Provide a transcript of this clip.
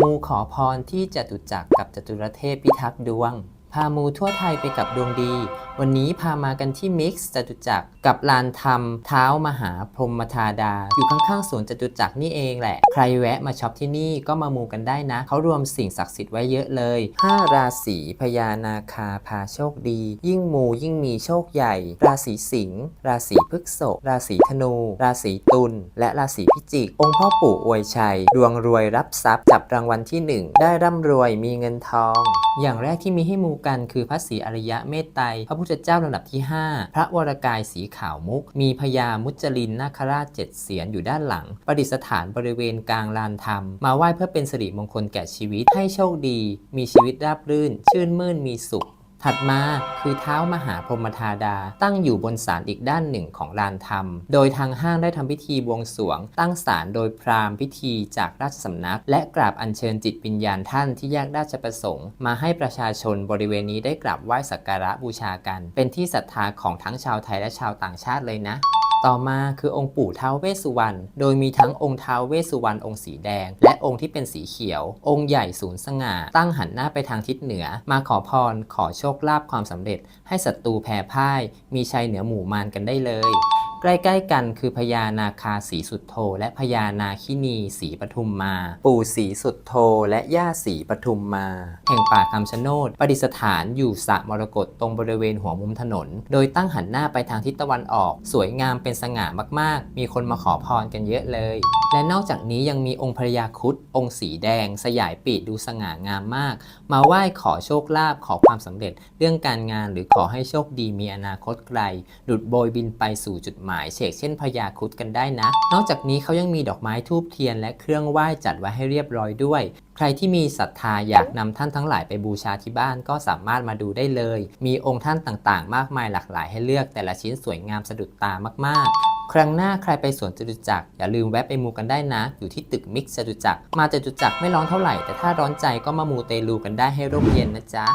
มูขอพรที่จตุจักรกับจตุรเทพพิทักษ์ดวง พามูทั่วไทยไปกับดวงดีวันนี้พามากันที่มิกซ์จตุจักรกับลานธรรมเท้ามหาพรหมธาดา อยู่ข้างๆสวนจตุจักรนี่เองแหละ ใครแวะมาช็อปที่นี่ก็มามูกันได้นะ เขารวมสิ่งศักดิ์สิทธิ์ไว้เยอะเลย 5 ราศีพญานาคาพาโชคดี ยิ่งมูยิ่งมีโชคใหญ่ ราศีสิงห์ราศีพฤษภราศีธนู ราศีตุลและราศีพิจิก องค์พ่อปู่อวยชัย ดวงรวยรับทรัพย์จับรางวัลที่หนึ่งได้ร่ำรวยมีเงินทอง อย่างแรกที่มีให้มูกันคือพระศรีอริยะเมตไตรพระพุทธเจ้าลำดับที่ 5 พระวรกายสีขาวมุก มีพญามุจลินนาคราชเจ็ดเสียนอยู่ด้านหลัง ประดิษฐานบริเวณกลางลานธรรม มาไหว้เพื่อเป็นสิริมงคลแก่ชีวิตให้โชคดี มีชีวิตราบรื่น ชื่นมื่นมีสุข ถัดมาคือเท้ามหาพรหมธาดา ตั้งอยู่บนศาลอีกด้านหนึ่งของลานธรรม โดยทางห้างได้ทำพิธีบวงสรวง ตั้งศาลโดยพราหมณ์พิธีจากราชสำนัก และกราบอัญเชิญจิตวิญญาณท่านที่แยกราชประสงค์ มาให้ประชาชนบริเวณนี้ได้กราบไหว้สักการะบูชากัน เป็นที่ศรัทธาของทั้งชาวไทยและชาวต่างชาติเลยนะ ต่อมาคือองค์ปู่ท้าวเวสสุวรรณ โดยมีทั้งองค์ท้าวเวสสุวรรณองค์สีแดง และองค์ที่เป็นสีเขียว องค์ใหญ่สูงสง่า ตั้งหันหน้าไปทางทิศเหนือ มาขอพร ขอโชคลาภความสำเร็จ ให้ศัตรูแพ้พ่าย มีชัยเหนือหมู่มารกันได้เลย ใกล้ๆกันคือพญานาคาสีสุดโทและพญานาคินีสีปทุมมา ปู่สีสุดโทและย่าสีปทุมมา แห่งป่าคำชะโนดประดิษฐานอยู่สระมรกตตรงบริเวณหัวมุมถนน โดยตั้งหันหน้าไปทางทิศตะวันออก สวยงามเป็นสง่ามากๆ มีคนมาขอพรกันเยอะเลย และนอกจากนี้ยังมีองค์พระยาคุดองค์สีแดง สยายปีกดูสง่างามมาก มาไหว้ขอโชคลาภขอความสำเร็จ เรื่องการงานหรือขอให้โชคดีมีอนาคตไกล ดุดโบยบินไปสู่จุดหมายเฉกเช่นพญาครุดกันได้นะ นอกจากนี้เขายังมีดอกไม้ทูบเทียนและเครื่องไหว้จัดไว้ให้เรียบร้อยด้วย ใครที่มีศรัทธาอยากนำท่านทั้งหลายไปบูชาที่บ้านก็สามารถมาดูได้เลย มีองค์ท่านต่างๆ มากมายหลากหลายให้เลือกแต่ละชิ้นสวยงามสะดุดตามากๆครั้งหน้าใครไปสวนจตุจักรอย่าลืมแวะไปมูกันได้นะ อยู่ที่ตึกมิกซ์จตุจักรมาจตุจักรไม่ร้อนเท่าไหร่แต่ถ้าร้อนใจก็มามูเตลูกันได้ให้ร่มเย็นนะจ๊ะ